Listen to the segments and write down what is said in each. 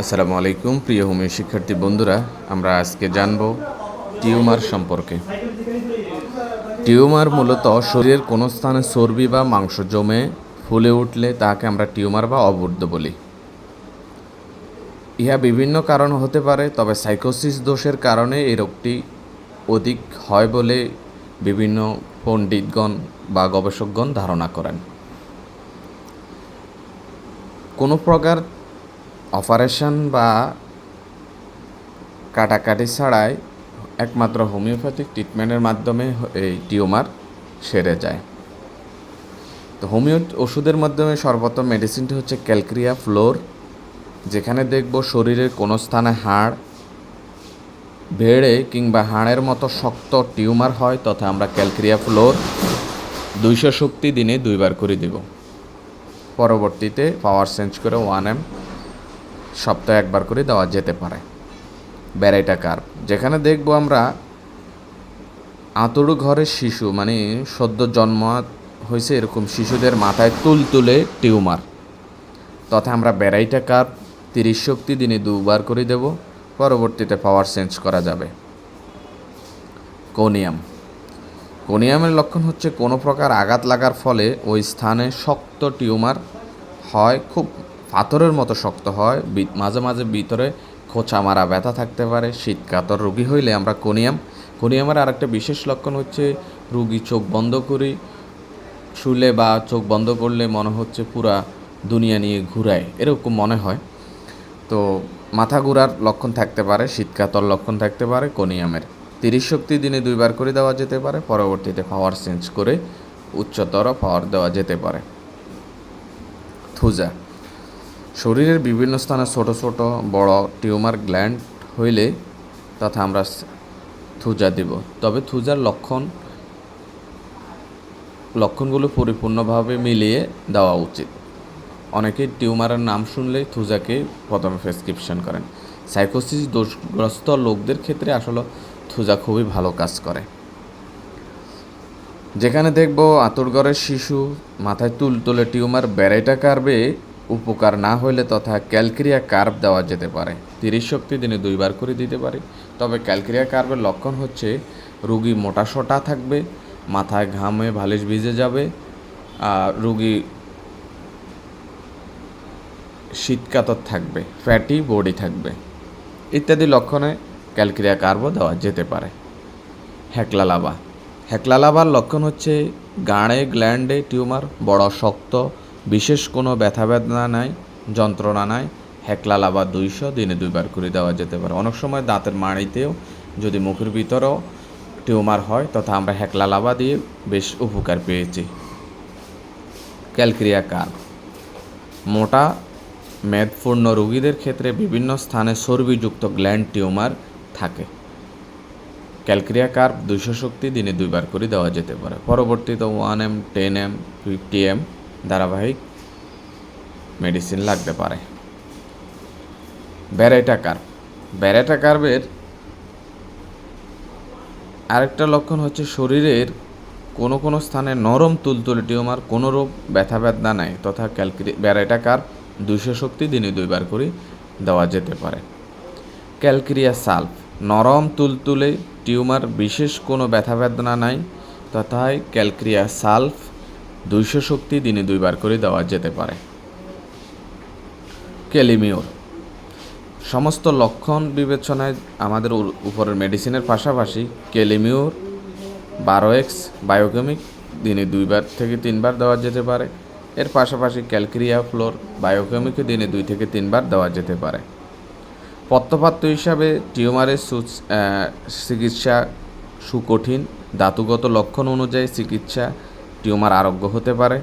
আসসালামু আলাইকুম, প্রিয় হোমি শিক্ষার্থী বন্ধুরা, আমরা আজকে জানব টিউমার সম্পর্কে। টিউমার মূলত শরীরের কোনো স্থানে চর্বি বা মাংস জমে ফুলে উঠলে তাকে আমরা টিউমার বা অবুর্ধ বলি। ইহা বিভিন্ন কারণ হতে পারে, তবে সাইকোসিস দোষের কারণে এই রোগটি অধিক হয় বলে বিভিন্ন পণ্ডিতগণ বা গবেষকগণ ধারণা করেন। কোনো প্রকার অপারেশন বা কাটাকাটি ছাড়াই একমাত্র হোমিওপ্যাথিক ট্রিটমেন্টের মাধ্যমে এই টিউমার সেরে যায়। তো হোমিও ওষুধের মাধ্যমে সর্বপ্রথম মেডিসিনটি হচ্ছে ক্যালক্রিয়া ফ্লোর, যেখানে দেখব শরীরের কোনো স্থানে হাড় ভেড়ে কিংবা হাড়ের মতো শক্ত টিউমার হয়, তথা আমরা ক্যালক্রিয়া ফ্লোর দুইশো শক্তি দিনে দুইবার করে দেব। পরবর্তীতে পাওয়ার চেঞ্জ করে ওয়ান এম সপ্তাহে একবার করে দেওয়া যেতে পারে। ব্যারাইটা কার্ভ যেখানে দেখব আমরা আঁতড়ু ঘরের শিশু মানে সদ্য জন্ম হয়েছে এরকম শিশুদের মাথায় তুল তুলে টিউমার। তথা আমরা ব্যারাইটা কার্ভ তিরিশ শক্তি দিনে দুবার করে দেব, পরবর্তীতে পাওয়ার চেঞ্জ করা যাবে। কোনিয়াম। কোনিয়ামের লক্ষণ হচ্ছে কোনো প্রকার আঘাত লাগার ফলে ওই স্থানে শক্ত টিউমার হয়, খুব পাথরের মতো শক্ত হয় মাঝে মাঝে ভিতরে খোঁচা মারা ব্যথা থাকতে পারে, শীতকাতর রোগী হইলে আমরা কোনিয়াম। কোনিয়ামের আরেকটা বিশেষ লক্ষণ হচ্ছে রুগী চোখ বন্ধ করি, শুলে বা চোখ বন্ধ করলে মনে হচ্ছে পুরা দুনিয়া নিয়ে ঘুরায়, এরকম মনে হয়। তো মাথা ঘোরার লক্ষণ থাকতে পারে, শীতকাতর লক্ষণ থাকতে পারে, কোনিয়ামের। তিরিশ শক্তি দিনে দুইবার করে দেওয়া যেতে পারে, পরবর্তীতে পাওয়ার চেঞ্জ করে উচ্চতর পাওয়ার দেওয়া যেতে পারে। থুজা। শরীরের বিভিন্ন স্থানে ছোট ছোট বড় টিউমার গ্ল্যান্ড হইলে তথা আমরা থুজা দিব। তবে থুজার লক্ষণ, লক্ষণগুলো পরিপূর্ণভাবে মিলিয়ে দেওয়া উচিত। অনেকে টিউমারের নাম শুনলেই থুজাকে প্রথমে প্রেসক্রিপশন করেন। সাইকোসিস দোষগ্রস্ত লোকদের ক্ষেত্রে আসলে থুজা খুবই ভালো কাজ করে। যেখানে দেখব আতুরগড়ের শিশু মাথায় তুল তুলে টিউমার ব্যারাইটা কার্বে উপকার না হইলে তথা ক্যালক্রিয়া কার্ভ দেওয়া যেতে পারে। তিরিশ শক্তি দিনে দুইবার করে দিতে পারে। তবে ক্যালক্রিয়া কার্ভের লক্ষণ হচ্ছে, রুগী মোটা সোটা থাকবে, মাথায় ঘামে ভালিশ ভিজে যাবে, আর রুগী শীতকাতর থাকবে, ফ্যাটি বডি থাকবে। ইত্যাদি লক্ষণে ক্যালক্রিয়া কার্বও দেওয়া যেতে পারে। হ্যাকলা লাভার লক্ষণ হচ্ছে গাঁড়ে গ্ল্যান্ডে টিউমার, বড়, শক্ত বিশেষ কোনো ব্যথা বেদনা নাই, যন্ত্রণা নাই হ্যাকলা লাভা দুইশো দিনে দুইবার করে দেওয়া যেতে পারে। অনেক সময় দাঁতের মাড়িতেও যদি মুখের ভিতরেও টিউমার হয়, তথা আমরা হ্যাকলা লাভা দিয়ে বেশ উপকার পেয়েছি। ক্যালক্রিয়া কার্ভ মোটা, মেদপূর্ণ রোগীদের ক্ষেত্রে বিভিন্ন স্থানে চর্বিযুক্ত গ্ল্যান্ড টিউমার থাকে। ক্যালক্রিয়া কার্ভ দুইশো শক্তি দিনে দুইবার করে দেওয়া যেতে পারে। পরবর্তীতে one M, ten M, fifty M ধারাবাহিক মেডিসিন লাগতে পারে। ব্যারাইটা কার্ভ ব্যারাইটা কার্ভের আরেকটা লক্ষণ হচ্ছে শরীরের কোনো কোনো স্থানে নরম তুলতুলে টিউমার, কোনো রোগ, ব্যথা, বেদনা নাই তথা ক্যালক্রি ব্যারাইটা কার্ভ দুইশো শক্তি দিনে দুইবার করে দেওয়া যেতে পারে। ক্যালক্রিয়া সালফ নরম তুলতুলে টিউমার, বিশেষ কোনো ব্যথা, বেদনা নাই তথায় ক্যালক্রিয়া সালফ দুইশো শক্তি দিনে দুইবার করে দেওয়া যেতে পারে। ক্যালিমিওর সমস্ত লক্ষণ বিবেচনায় আমাদের উপরের মেডিসিনের পাশাপাশি ক্যালিমিওর বারো এক্স বায়োকেমিক দিনে দুইবার থেকে তিনবার দেওয়া যেতে পারে। এর পাশাপাশি ক্যালক্রিয়া ফ্লোর বায়োকেমিকে দিনে দুই থেকে তিনবার দেওয়া যেতে পারে। পত্রপাত্র হিসাবে টিউমারের চিকিৎসা সুকঠিন। ধাতুগত লক্ষণ অনুযায়ী চিকিৎসা টিউমার আরোগ্য হতে পারে।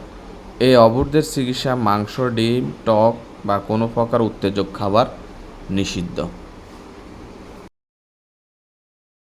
এই অবরোধের চিকিৎসা মাংস, ডিম, টক বা কোনো প্রকার উত্তেজক খাবার নিষিদ্ধ।